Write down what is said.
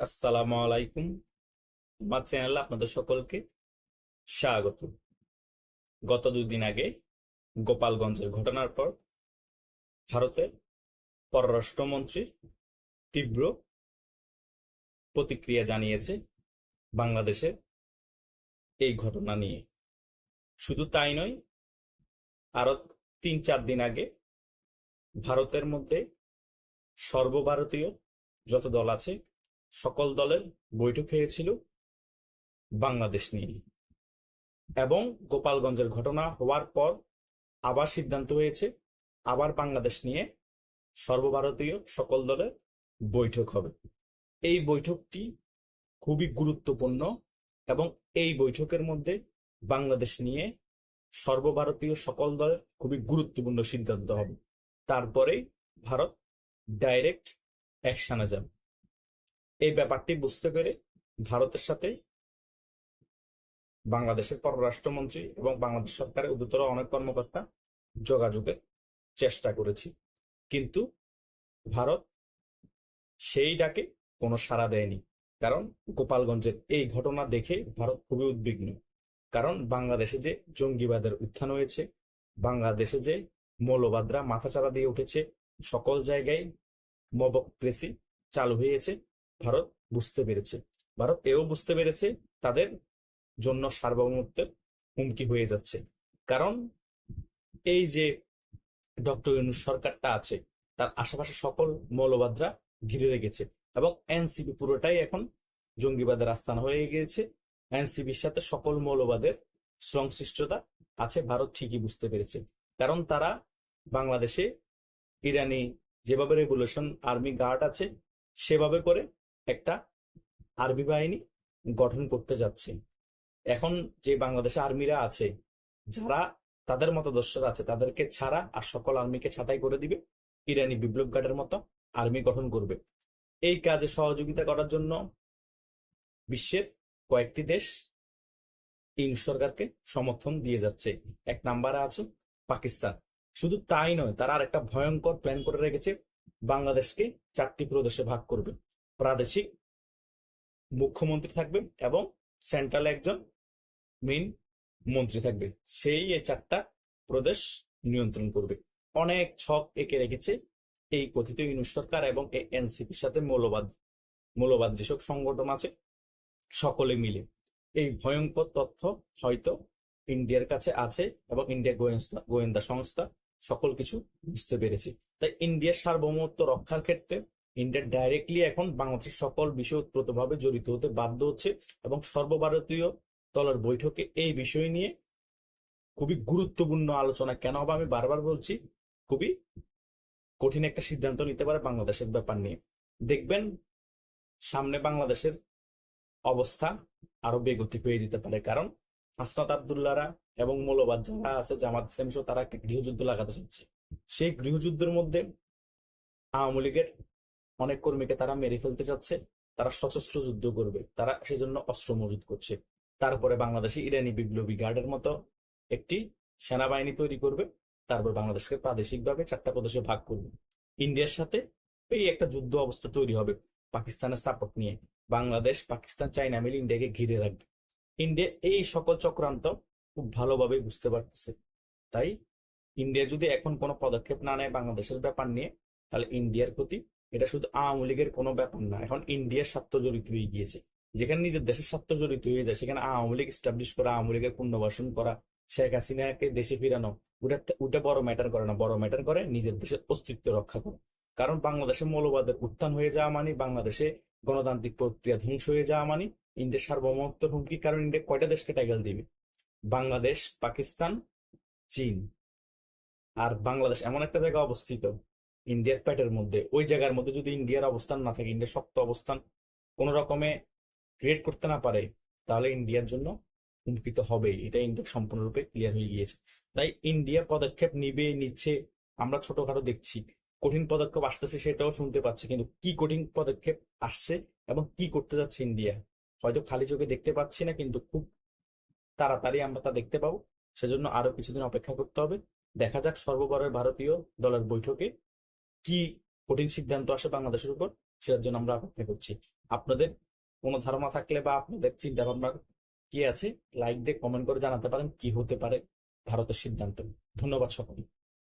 আসসালামু আলাইকুম। আমার চ্যানেলে আপনাদের সকলকে স্বাগত। গত দুদিন আগে গোপালগঞ্জের ঘটনার পর ভারতের পররাষ্ট্রমন্ত্রী তীব্র প্রতিক্রিয়া জানিয়েছে বাংলাদেশের এই ঘটনা নিয়ে। শুধু তাই নয় আরও তিন চার দিন আগে ভারতের মধ্যে সর্বভারতীয় যত দল আছে সকল দলের বৈঠক হয়েছিল বাংলাদেশ নিয়ে। এবং গোপালগঞ্জের ঘটনা হওয়ার পর আবার সিদ্ধান্ত হয়েছে, আবার বাংলাদেশ নিয়ে সর্বভারতীয় সকল দলের বৈঠক হবে। এই বৈঠকটি খুবই গুরুত্বপূর্ণ এবং এই বৈঠকের মধ্যে বাংলাদেশ নিয়ে সর্বভারতীয় সকল দলের খুবই গুরুত্বপূর্ণ সিদ্ধান্ত হবে। তারপরে ভারত ডাইরেক্ট অ্যাকশনে যাবে। এই ব্যাপারটি বুঝতে পেরে ভারতের সাথে বাংলাদেশের পররাষ্ট্রমন্ত্রী এবং বাংলাদেশ সরকারের উদ্যতর অনেক কর্মকর্তা যোগাযোগের চেষ্টা করেছি। কিন্তু ভারত সেই ডাকে কোনো সাড়া দেয়নি। কারণ গোপালগঞ্জের এই ঘটনা দেখে ভারত খুবই উদ্বিগ্ন। কারণ বাংলাদেশে যে জঙ্গিবাদের উত্থান হয়েছে, বাংলাদেশে যে মৌলবাদরা মাথাচাড়া দিয়ে উঠেছে, সকল জায়গায় মবক্রেসি চালু হয়েছে ভারত বুঝতে পেরেছে। ভারত এও বুঝতে পেরেছে তাদের জন্য সার্বভৌমত্বের হুমকি হয়ে যাচ্ছে। কারণ এই যে ডক্টর ইউনুস সরকারটা আছে, তার আশেপাশে সকল মৌলবাদরা ঘিরে রেখেছে এবং এনসিপি পুরোটাই এখন জঙ্গিবাদের আস্থান হয়ে গিয়েছে। এনসিপির সাথে সকল মৌলবাদের সংশ্লিষ্টতা আছে, ভারত ঠিকই বুঝতে পেরেছে। কারণ তারা বাংলাদেশে ইরানি যেভাবে রেগুলেশন আর্মি গার্ড আছে, সেভাবে করে একটা আরবি বাহিনী গঠন করতে যাচ্ছে। এখন যে বাংলাদেশে আর্মিরা আছে, যারা তাদের মতদর্শরা আছে, তাদেরকে ছাড়া আর সকল আর্মিকে ছাঁটাই করে দিবে, ইরানি বিপ্লব গার্ডের মতো আর্মি গঠন করবে। এই কাজে সহযোগিতা করার জন্য বিশ্বের কয়েকটি দেশ ইন সরকারকে সমর্থন দিয়ে যাচ্ছে। এক নাম্বারে আছে পাকিস্তান। শুধু তাই নয়, তারা আর একটা ভয়ঙ্কর প্ল্যান করে রেখেছে, বাংলাদেশকে চারটি প্রদেশে ভাগ করবে। প্রাদেশিক মুখ্যমন্ত্রী থাকবে এবং সেন্ট্রালে একজন মেইন মন্ত্রী থাকবে। সেই এই চারটা প্রদেশ নিয়ন্ত্রণ করবে। অনেক ছক এঁকে রেখেছে এই কথিত ইউনুস সরকার এবং এনসিপির সাথে মৌলবাদ মৌলবাদ যেসব সংগঠন আছে, সকলে মিলে। এই ভয়ঙ্কর তথ্য হয়তো ইন্ডিয়ার কাছে আছে এবং ইন্ডিয়া গোয়েন্দা গোয়েন্দা সংস্থা সকল কিছু বুঝতে পেরেছে। তাই ইন্ডিয়ার সার্বভৌমত্ব রক্ষার ক্ষেত্রে ইন্ডিয়া ডাইরেক্টলি এখন বাংলাদেশের সকল বিষয় ওতপ্রোতভাবে জড়িত হতে বাধ্য হচ্ছে এবং সর্বভারতীয় দলের বৈঠকে এই বিষয় নিয়ে খুবই গুরুত্বপূর্ণ আলোচনা কেন হবে আমি বারবার বলছি, খুবই কঠিন একটা সিদ্ধান্ত নিতে পারে বাংলাদেশের ব্যাপার নিয়ে। দেখবেন সামনে বাংলাদেশের অবস্থা আরও বেগতি পেয়ে যেতে পারে, কারণ হাসনাত আবদুল্লারা এবং মৌলবাদ যারা আছে, জামাত ইসলাম তারা একটা গৃহযুদ্ধ লাগাতে চাচ্ছে। সেই গৃহযুদ্ধের মধ্যে আওয়ামী লীগের অনেক কর্মীকে তারা মেরে ফেলতে চাচ্ছে তারা সশস্ত্র যুদ্ধ করবে, তারা সেজন্য অস্ত্র মজুত করছে। তারপরে বাংলাদেশে ইরানি বিপ্লবী গার্ডের মতো একটি সেনাবাহিনী তৈরি করবে, তারপর বাংলাদেশকে প্রাদেশিকভাবে চারটা প্রদেশে ভাগ করবে। ইন্ডিয়ার সাথে এই একটা যুদ্ধ অবস্থা তৈরি হবে, পাকিস্তানের সাপোর্ট নিয়ে। বাংলাদেশ, পাকিস্তান চাইনা মিলে ইন্ডিয়াকে ঘিরে রাখবে। ইন্ডিয়া এই সকল চক্রান্ত খুব ভালোভাবে বুঝতে পারতেছে। তাই ইন্ডিয়া যদি এখন কোনো পদক্ষেপ না নেয় বাংলাদেশের ব্যাপার নিয়ে, তাহলে ইন্ডিয়ার প্রতি এটা শুধু আওয়ামী লীগের কোনো ব্যাপার না। এখন ইন্ডিয়ার স্বার্থ জড়িত হয়ে গিয়েছে। যেখানে নিজের দেশের স্বার্থ জড়িত হয়ে যায়, সেখানে আওয়ামী লীগ স্টাবলিশ করা, আওয়ামী লীগের পুনর্বাসন করা, শেখ হাসিনাকে দেশে ফিরানো, ওটা ওটা বড় ম্যাটার করে না। বড় ম্যাটার করে নিজের দেশের অস্তিত্ব রক্ষা করা। কারণ বাংলাদেশে মৌলবাদের উত্থান হয়ে যাওয়া মানে বাংলাদেশে গণতান্ত্রিক প্রক্রিয়া ধ্বংস হয়ে যাওয়া মানে ইন্ডিয়ার সার্বভৌমত্ব হুমকি, কারণ ইন্ডিয়া কয়টা দেশকে টাইগাল দিবে? বাংলাদেশ, পাকিস্তান, চীন। আর বাংলাদেশ এমন একটা জায়গা অবস্থিত ইন্ডিয়ার প্যাটের মধ্যে। ওই জায়গার মধ্যে যদি ইন্ডিয়ার অবস্থান না থাকে, ইন্ডিয়ার শক্ত অবস্থান কোন রকমে ক্রিয়েট করতে না পারে, তাহলে ইন্ডিয়ার জন্য হুমকি তো হবেই। এটা ইন্ডিয়া সম্পূর্ণরূপে ক্লিয়ার হয়ে গিয়েছে। তাই ইন্ডিয়া পদক্ষেপ নিবে, নিচ্ছে, আমরা ছোটখাটো দেখছি। কঠিন পদক্ষেপ আসতেছে সেটাও শুনতে পাচ্ছি, কিন্তু কি কঠিন পদক্ষেপ আসছে এবং কি করতে যাচ্ছে ইন্ডিয়া? হয়তো খালি চোখে দেখতে পাচ্ছি না, কিন্তু খুব তাড়াতাড়ি আমরা তা দেখতে পাবো। সেজন্য আরও কিছুদিন অপেক্ষা করতে হবে। দেখা যাক সর্ববরের ভারতীয় দলের বৈঠকে কি কঠিন সিদ্ধান্ত আসে বাংলাদেশের উপর, সেটার জন্য আমরা অপেক্ষা করছি আপনাদের কোনো ধারণা থাকলে বা আপনাদের চিন্তা ভাবনা কি আছে লাইক দিয়ে কমেন্ট করে জানাতে পারেন কি হতে পারে ভারতের সিদ্ধান্ত। ধন্যবাদ সকলকে।